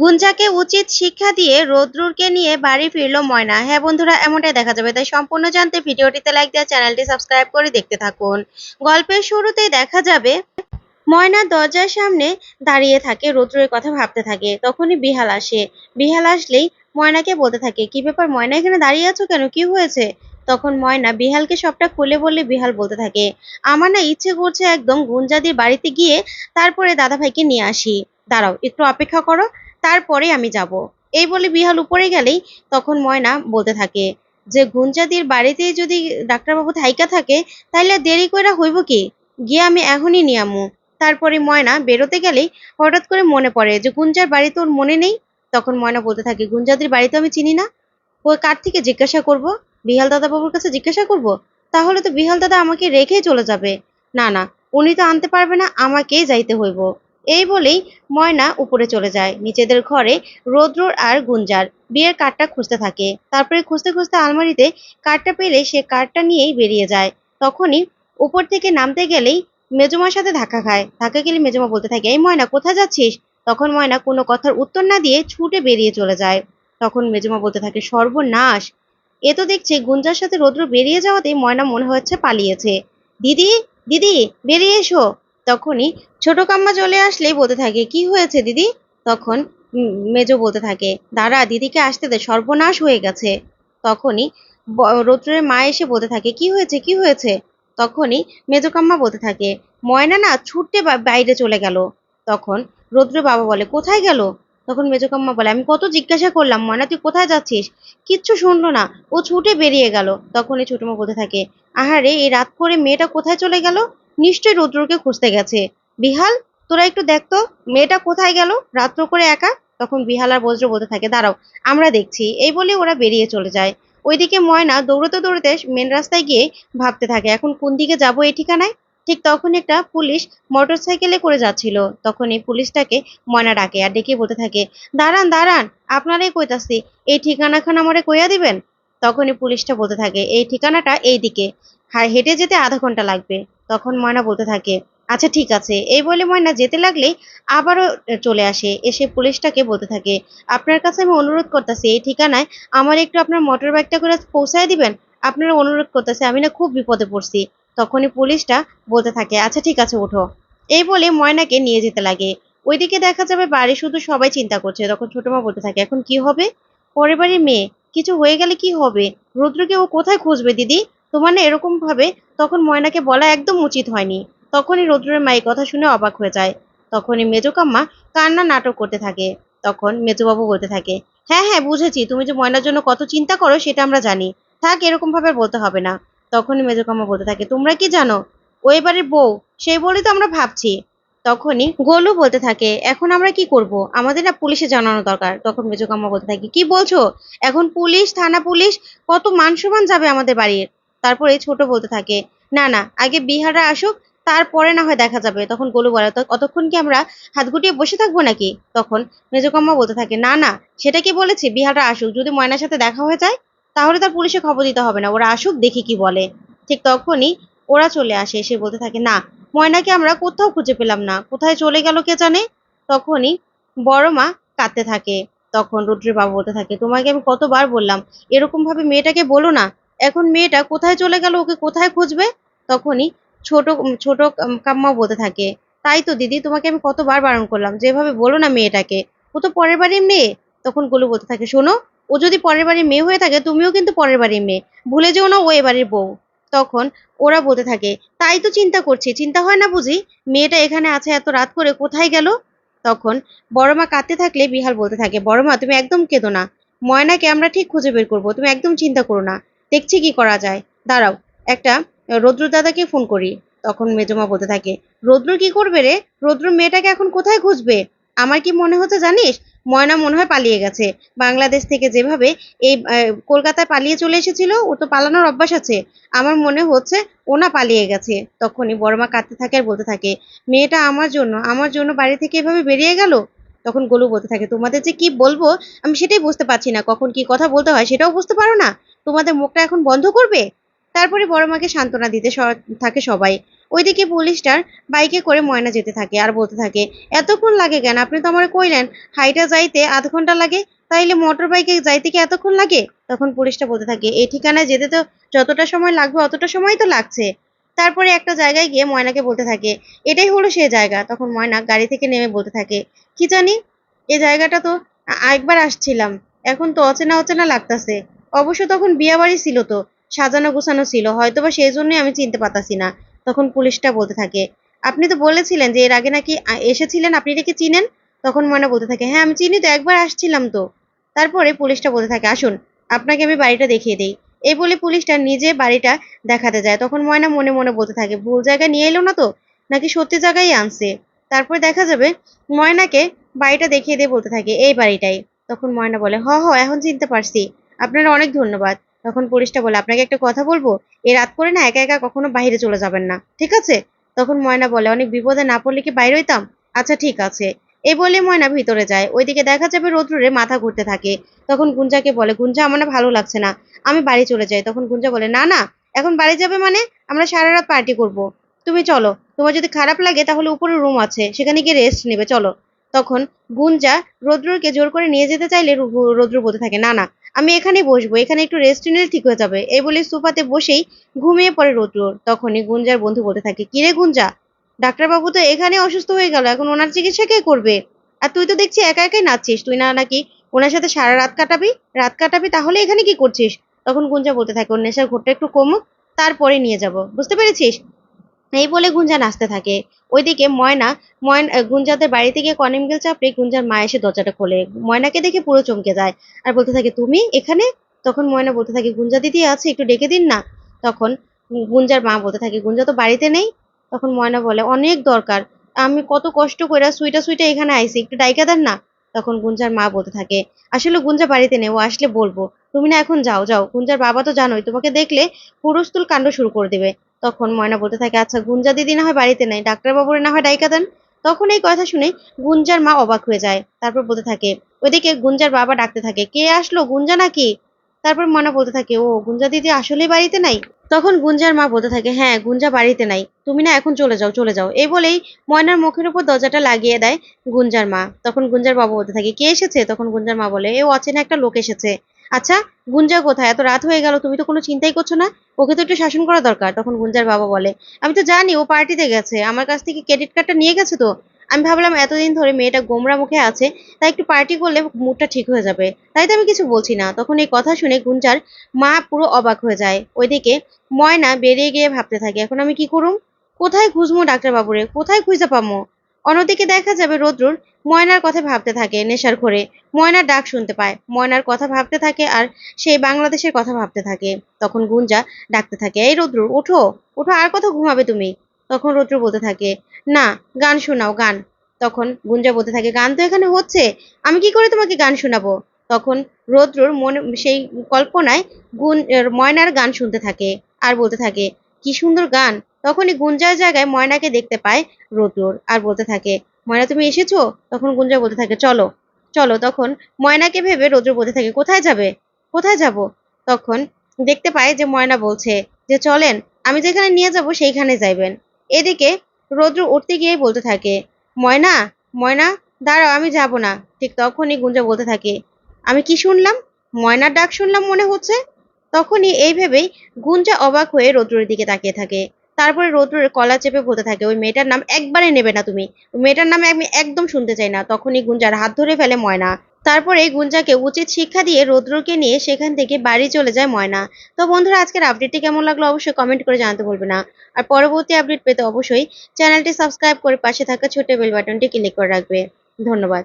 গুঞ্জাকে উচিত শিক্ষা দিয়ে রোদ্রুরকে নিয়ে বাড়ি ফিরল ময়না। হ্যাঁ বন্ধুরা, এমনটাই দেখা যাবে। তাই সম্পূর্ণ জানতে ভিডিওটিতে লাইক দেওয়া চ্যানেলটি সাবস্ক্রাইব করে দেখতে থাকুন। গল্পের শুরুতেই দেখা যাবে, ময়না দরজার সামনে দাঁড়িয়ে থাকে, রৌদ্রের কথা ভাবতে থাকে। তখনই বিহাল আসে। বিহাল আসলেই ময়নাকে বলতে থাকে, কি ব্যাপার ময়না, এখানে দাঁড়িয়ে আছো কেন? কি হয়েছে? তখন ময়না বিহালকে সবটা খুলে বললে বিহাল বলতে থাকে, আমার না ইচ্ছে করছে একদম গুঞ্জাদির বাড়িতে গিয়ে তারপরে দাদাভাইকে নিয়ে আসি। দাঁড়াও, একটু অপেক্ষা করো। তারপরে আমি যাব। এই বলে বিহাল উপরে গেলেই তখন ময়না বলতে থাকে যে, গুঞ্জাদির বাড়িতে যদি ডাক্তারবাবু থাইকা থাকে তাহলে দেরি করে হইব কি? গিয়ে আমি এখনই নিয়ে আমু। তারপরে ময়না বেরোতে গেলেই হঠাৎ করে মনে পড়ে যে, গুঞ্জার বাড়ি তোর মনে নেই। তখন ময়না বলতে থাকে, গুঞ্জাদির বাড়ি তো আমি চিনি না। ওই কার থেকে জিজ্ঞাসা করব? বিহাল দাদা বাবুর কাছে জিজ্ঞাসা করব? তাহলে তো বিহাল দাদা আমাকে রেখেই চলে যাবে। না না, উনি তো আনতে পারবে না, আমাকেই যাইতে হইব। এই বলেই ময়না উপরে চলে যায়। নিচেদের ঘরে রৌদ্রর আর গুঞ্জার। বিয়ের কার্ডটা খুঁজতে থাকে। তারপরে খুঁজতে খুঁজতে আলমারিতে কার্ডটা পেলে সে কার্ডটা নিয়েই বেরিয়ে যায়। তখনই উপর থেকে নামতে গেলেই মেজমার সাথে ধাক্কা খায়। ধাক্কা গেলে মেজমা বলতে থাকে, এই ময়না, কোথায় যাচ্ছিস? তখন ময়না কোনো কথার উত্তর না দিয়ে ছুটে বেরিয়ে চলে যায়। তখন মেজমা বলতে থাকে, সর্বনাশ। এ তো দেখছি গুঞ্জার সাথে রৌদ্র বেরিয়ে যাওয়াতেই ময়না মনে হচ্ছে পালিয়েছে। দিদি দিদি, বেরিয়ে এসো। তখনই ছোট কাম্মা চলে আসলেই বলতে থাকে, কি হয়েছে দিদি? তখন মেজো বলতে থাকে, দাঁড়া, দিদিকে আসতে দে, সর্বনাশ হয়ে গেছে। তখনই রৌদ্রের মা এসে বলতে থাকে, কি হয়েছে কি হয়েছে? তখনই মেজকাম্মা বলতে থাকে, ময়না না ছুটতে বাইরে চলে গেল। তখন রৌদ্র বাবা বলে, কোথায় গেল? তখন মেজকাম্মা বলে, আমি কত জিজ্ঞাসা করলাম, ময়না, তুই কোথায় যাচ্ছিস? কিচ্ছু শুনলো না, ও ছুটে বেরিয়ে গেল। তখন এই ছোটমা বলতে থাকে, আহারে, এই রাত করে মেয়েটা কোথায় চলে গেল? নিশ্চয়ই রৌদ্রকে খুঁজতে গেছে। বিহাল, তোরা একটু দেখতো মেয়েটা কোথায় গেল? রাত্র করে একা? তখন বিহাল আর বজ্র বলতে থাকে, দাঁড়াও, আমরা দেখছি। এই বলে ওরা বেরিয়ে চলে যায়। ওইদিকে ময়না দৌড়তে দৌড়তে মেন রাস্তায় গিয়ে ভাবতে থাকে, এখন কোন দিকে যাব এই ঠিকানায়? ঠিক তখন একটা পুলিশ মোটর সাইকেলে করে যাচ্ছিল। তখন এই পুলিশটাকে ময়না ডাকে আর ডেকে বলতে থাকে, দাঁড়ান দাঁড়ান, আপনারাই কইতাছি, এই ঠিকানাখান আমারে কইয়া দিবেন? তখনই পুলিশটা বলতে থাকে, এই ঠিকানাটা এই দিকে হ্যাঁ হেঁটে যেতে আধা ঘণ্টা লাগবে। তখন ময়না বলতে থাকে আচ্ছা ঠিক আছে। এই বলে ময়না যেতে লাগলেই আবারও চলে আসে। এসে পুলিশটাকে বলতে থাকে, আপনার কাছে আমি অনুরোধ করতেছি, এই ঠিকানায় আমার একটু আপনার মোটর বাইকটা করে পৌঁছায় দিবেন। আপনারা অনুরোধ করতেছে, আমি না খুব বিপদে পড়ছি। তখনই পুলিশটা বলতে থাকে আচ্ছা ঠিক আছে, ওঠো। এই বলে ময়নাকে নিয়ে যেতে লাগে। ওইদিকে দেখা যাবে বাড়ি শুধু সবাই চিন্তা করছে। তখন ছোট মা বলতে থাকে, এখন কি হবে? পরের বাড়ির মেয়ে, কিছু হয়ে গেলে কি হবে? রুদ্রকে ও কোথায় খুঁজবে, দিদি? তোমার না এরকম ভাবে তখন ময়নাকে বলা একদম উচিত হয়নি। তখনই রৌদ্রের মায়ের কথা শুনে অবাক হয়ে যায়। তখনই মেজকাম্মা কান্না নাটক করতে থাকে। তখন মেজবাবু বলতে থাকে হ্যাঁ হ্যাঁ বুঝেছি। তুমি যে ময়নার জন্য কত চিন্তা করো, সেটা আমরা জানি। থাক, এরকম ভাবে বলতে হবে না। তখনই মেজকাম্মা বলতে থাকে, তোমরা কি জানো? ওই বাড়ির বউ, সেই বলেই তো আমরা ভাবছি। তখনই গোলু বলতে থাকে, এখন আমরা কি করব? আমাদের না পুলিশে জানানো দরকার। তখন মেজকাম্মা বলতে থাকে, কি বলছো? এখন পুলিশ, থানা পুলিশ, কত মান সম্মান যাবে আমাদের বাড়ির? তারপরে ছোট বলতে থাকে, না না, আগে বিহাররা আসুক, তারপরে না হয় দেখা যাবে। তখন গোলু বলে, "তো, অতক্ষণ কি আমরা হাত গুটিয়ে বসে থাকব নাকি? তখন মেজকাম্মা বলতে থাকে, না না, সেটা কি বলেছি? বিহাররা আসুক, যদি ময়নার সাথে দেখা হয়ে যায়, তাহলে তার পুলিশে খবর দিতে হবে না, ওরা আসুক, দেখি কি বলে। ঠিক তখনই ওরা চলে আসে, এসে বলতে থাকে, না, ময়নাকে আমরা কোথাও খুঁজে পেলাম না, কোথায় চলে গেল কে জানে? তখনই বড় মা কাঁদতে থাকে। তখন রুদ্রের বাবা বলতে থাকে, তোমাকে আমি কতবার বললাম এরকম ভাবে মেয়েটাকে বলো না এখন মেয়েটা কোথায় চলে গেল, ওকে কোথায় খুঁজবে? তখনই ছোট ছোট কাম্মা বলতে থাকে, তাই তো দিদি, তোমাকে আমি কতবার বারণ করলাম, যেভাবে বলো না মেয়েটাকে। ও তো পরের বাড়ির মেয়ে। তখন গোলু বলতে থাকে, শোনো, ও যদি পরের বাড়ির মেয়ে হয়ে থাকে, তুমিও কিন্তু পরের বাড়ির মেয়ে। ভুলে যেও না ও এ বাড়ির বউ। তখন ওরা বলতে থাকে, তাই তো চিন্তা করছি, চিন্তা হয় না বুঝি? মেয়েটা এখানে আছে এত রাত করে কোথায় গেল? তখন বড় মা কাঁদতে থাকলে বিহাল বলতে থাকে, বড় মা, তুমি একদম কেঁদো না। ময়নাকে আমরা ঠিক খুঁজে বের করব, তুমি একদম চিন্তা করো না। দেখছি কি করা যায়। দাঁড়াও, একটা রৌদ্র দাদাকে ফোন করি। তখন মেজমা বলতে থাকে, রৌদ্র কি করবে রে? রৌদ্র মেয়েটাকে এখন কোথায় খুঁজবে? আমার কি মনে হচ্ছে জানিস? ময়না মনে হয় পালিয়ে গেছে। বাংলাদেশ থেকে যেভাবে এই কলকাতায় পালিয়ে চলে এসেছিল ও তো পালানোর অভ্যাস আছে। আমার মনে হচ্ছে ওনা পালিয়ে গেছে। তখনই বড়মা কাঁদতে থাকে আর বলতে থাকে, মেয়েটা আমার জন্য আমার জন্য বাড়ি থেকে এভাবে বেরিয়ে গেল? তখন গোলু বলতে থাকে, তোমাদের যে কি বলব, আমি সেটাই বুঝতে পারছি না। কখন কি কথা বলতে হয় সেটাও বুঝতে পারো না? তোমাদের মুখটা এখন বন্ধ করবে? তারপরে বড় মাকে সান্ত্বনা দিতে থাকে সবাই। ওইদিকে পুলিশটার বাইকে করে ময়না যেতে থাকে আর বলতে থাকে, এতক্ষণ লাগে কেন? আপনি তো আমার কইলেন, হাইটা যাইতে আধ ঘণ্টা লাগে, তাইলে মোটর বাইকে যাইতে কি এতক্ষণ লাগে? তখন পুলিশটা বলতে থাকে, এই ঠিকানায় যেতে তো যতটা সময় লাগবে, অতটা সময় তো লাগছে। তারপরে একটা জায়গায় গিয়ে ময়নাকে বলতে থাকে, এটাই হলো সে জায়গা। তখন ময়না গাড়ি থেকে নেমে বলতে থাকে, কি জানি, এ জায়গাটা তো একবার আসছিলাম। এখন তো অচেনা অচেনা লাগতাছে। অবশ্য তখন বিয়া বাড়ি ছিল তো, সাজানো গোছানো ছিল। হয়তোবা সেই জন্যই আমি চিনতে পারতাছি না। তখন পুলিশটা বলতে থাকে, আপনি তো বলেছিলেন যে এর আগে নাকি এসেছিলেন, আপনি এটাকে চিনেন? তখন ময়না বলতে থাকে হ্যাঁ আমি চিনি তো, একবার আসছিলাম তো। তারপরে পুলিশটা বলতে থাকে, আসুন, আপনাকে আমি বাড়িটা দেখিয়ে দিই। এই বলে পুলিশটা নিজে বাড়িটা দেখাতে যায়। তখন ময়না মনে মনে বলতে থাকে, ভুল জায়গায় নিয়ে এলো না তো? নাকি সত্যি জায়গায় আনছে? তারপরে দেখা যাবে ময়নাকে বাড়িটা দেখিয়ে দিয়ে বলতে থাকে, এই বাড়িটাই। তখন ময়না বলে, হ হ, এখন চিনতে পারছি। আপনারা অনেক ধন্যবাদ। তখন পুলিশটা বলে, আপনাকে একটা কথা বলব? এ রাত করে না একা একা কখনো বাইরে চলে যাবেন না, ঠিক আছে? তখন ময়না বলে, অনেক বিপদে না পড়লে কি বাইরে হইতাম? আচ্ছা ঠিক আছে। এই বলে ময়না ভিতরে যায়। ওইদিকে দেখা যাবে রোদ্রুরে মাথা ঘুরতে থাকে। তখন গুঞ্জাকে বলে, গুঞ্জা, আমার ভালো লাগছে না। আমি বাড়ি চলে যাই। তখন গুঞ্জা বলে, না না, এখন বাড়ি যাবে মানে আমরা সারা রাত পার্টি করব। তুমি চলো, তোমার যদি খারাপ লাগে তাহলে উপরে রুম আছে, সেখানে গিয়ে রেস্ট নেবে, চলো। তখন গুঞ্জা রৌদ্রকে জোর করে নিয়ে যেতে চাইলে রৌদ্র বলতে থাকে, না না, আমি এখানেই বসবো, এখানে একটু রেস্ট নিলে ঠিক হয়ে যাবে। এই বলে সোফাতে বসেই ঘুমিয়ে পড়ে রৌদ্র তখনই গুঞ্জার বন্ধু বলতে থাকে কিরে গুঞ্জা ডাক্তারবাবু তো এখানে অসুস্থ হয়ে গেল, এখন ওনার চিকিৎসা কে করবে? আর তুই তো দেখছি একা একাই নাচছিস, তুই না নাকি ওনার সাথে সারা রাত কাটাবি? রাত কাটাবি তাহলে এখানে কি করছিস? তখন গুঞ্জা বলতে থাকে, ওর নেশার ঘোরটা একটু কমুক তারপরে নিয়ে যাব, বুঝতে পেরেছিস? এই বলে গুঞ্জা নাচতে থাকে। ওইদিকে ময়না, ময়ন গুঞ্জাদের বাড়িতে গিয়ে কনিমগেল চাপড়ে গুঞ্জার মা এসে দরজাটা খোলে। ময়নাকে দেখে পুরো চমকে যায় আর বলতে থাকে, তুমি এখানে? তখন ময়না বলতে থাকে, গুঞ্জা দিদি আছে, একটু ডেকে দিন না। তখন গুঞ্জার মা বলতে থাকে, গুঞ্জা তো বাড়িতে নেই তখন ময়না বলে, অনেক দরকার। আমি কত কষ্ট করে সুইটা সুইটা এখানে আইছি, একটু ডাইকা দেন না? তখন গুঞ্জার মা বলতে থাকে, আসলে গুঞ্জা বাড়িতে নেই, ও আসলে বলব। তুমি না এখন যাও যাও। গুঞ্জার বাবা তো জানোই, তোমাকে দেখলে হুড়স্থুল কাণ্ড শুরু করে দেবে। তখন ময়না বলতে থাকে আচ্ছা গুঞ্জা দিদি না হয় বাড়িতে নেই, ডাক্তারবাবুরে না হয় ডাইকা দেন? তখন এই কথা শুনে গুঞ্জার মা অবাক হয়ে যায়। তারপর বলতে থাকে, ওইদিকে গুঞ্জার বাবা ডাকতে থাকে, কে আসলো? গুঞ্জা নাকি? তারপর ময়না বলতে থাকে, ও, গুঞ্জা দিদি আসলেই বাড়িতে নাই? তখন গুঞ্জার মা বলতে থাকে হ্যাঁ গুঞ্জা বাড়িতে নাই। তুমি না এখন চলে যাও চলে যাও। এই বলেই ময়নার মুখের উপর দরজাটা লাগিয়ে দেয় গুঞ্জার মা। তখন গুঞ্জার বাবা বলতে থাকে, কে এসেছে? তখন গুঞ্জার মা বলে, এ অচেনা একটা লোক এসেছে। আচ্ছা গুঞ্জা কোথায়? এত রাত হয়ে গেল, তুমি তো কোনো চিন্তাই করছ না? ওকে তো একটু শাসন করা দরকার। তখন গুঞ্জার বাবা বলে, আমি তো জানি, ও পার্টিতে গেছে। আমার কাছ থেকে ক্রেডিট কার্ডটা নিয়ে গেছে তো? আমি ভাবলাম এতদিন ধরে মেয়েটা গোমরা মুখে আছে, তাই একটু পার্টি করলে মুডটা ঠিক হয়ে যাবে। তাই তো আমি কিছু বলছি না। তখন এই কথা শুনে গুঞ্জার মা পুরো অবাক হয়ে যায়। ওইদিকে ময়না বেরিয়ে গিয়ে ভাবতে থাকে, এখন আমি কি করুম? কোথায় খুঁজবো ডাক্তার বাবুরে কোথায় খুঁজে পামো অন্যদিকে দেখা যাবে রোদ্রুর ময়নার কথা ভাবতে থাকে নেশার ঘরে। ময়নার ডাক শুনতে পায়। ময়নার কথা ভাবতে থাকে আর সেই বাংলাদেশের কথা ভাবতে থাকে। তখন গুঞ্জা ডাকতে থাকে, এই রৌদ্র ওঠো ওঠো, আর কত ঘুমাবে তুমি? তখন রৌদ্র বলতে থাকে, না, গান শোনাও, গান। তখন গুঞ্জা বলতে থাকে, গান তো এখানে হচ্ছে, আমি কি করে তোমাকে গান শোনাবো? তখন রৌদ্রর মনে, সেই কল্পনায় গুন ময়নার গান শুনতে থাকে আর বলতে থাকে, কি সুন্দর গান। তখনই গুঞ্জার জায়গায় ময়নাকে দেখতে পায় রৌদ্রর আর বলতে থাকে, ময়না, তুমি এসেছ? তখন গুঞ্জা বলতে থাকে, চলো চলো। তখন ময়নাকে ভেবে রৌদ্র বলতে থাকে, কোথায় যাবে? কোথায় যাব? তখন দেখতে পায় যে ময়না বলছে যে, চলেন, আমি যেখানে নিয়ে যাব, সেইখানে যাইবেন। এদিকে রৌদ্র উঠতে গিয়ে বলতে থাকে, ময়না ময়না, দাঁড়াও, আমি যাব না। ঠিক তখনই গুঞ্জা বলতে থাকে, আমি কি শুনলাম? ময়নার ডাক শুনলাম মনে হচ্ছে? তখনই এই ভেবেই গুঞ্জা অবাক হয়ে রৌদ্রের দিকে তাকিয়ে থাকে। তারপরে রৌদ্রের কলা চেপে বলতে থাকে, ওই মেয়েটার নাম একবারে নেবে না তুমি। ওই মেয়েটার নামে আমি একদম শুনতে চাই না। তখনই গুঞ্জার হাত ধরে ফেলে ময়না। তারপরে গুঞ্জাকে উচিত শিক্ষা দিয়ে রৌদ্রকে নিয়ে সেখান থেকে বাড়ি চলে যায় ময়না। তো বন্ধুরা, আজকের আপডেটটি কেমন লাগল অবশ্যই কমেন্ট করে জানাতে ভুলবে না। আর পরবর্তী আপডেট পেতে অবশ্যই চ্যানেলটি সাবস্ক্রাইব করে পাশে থাকা ছোট বেল বাটনটি ক্লিক করে রাখবে। ধন্যবাদ।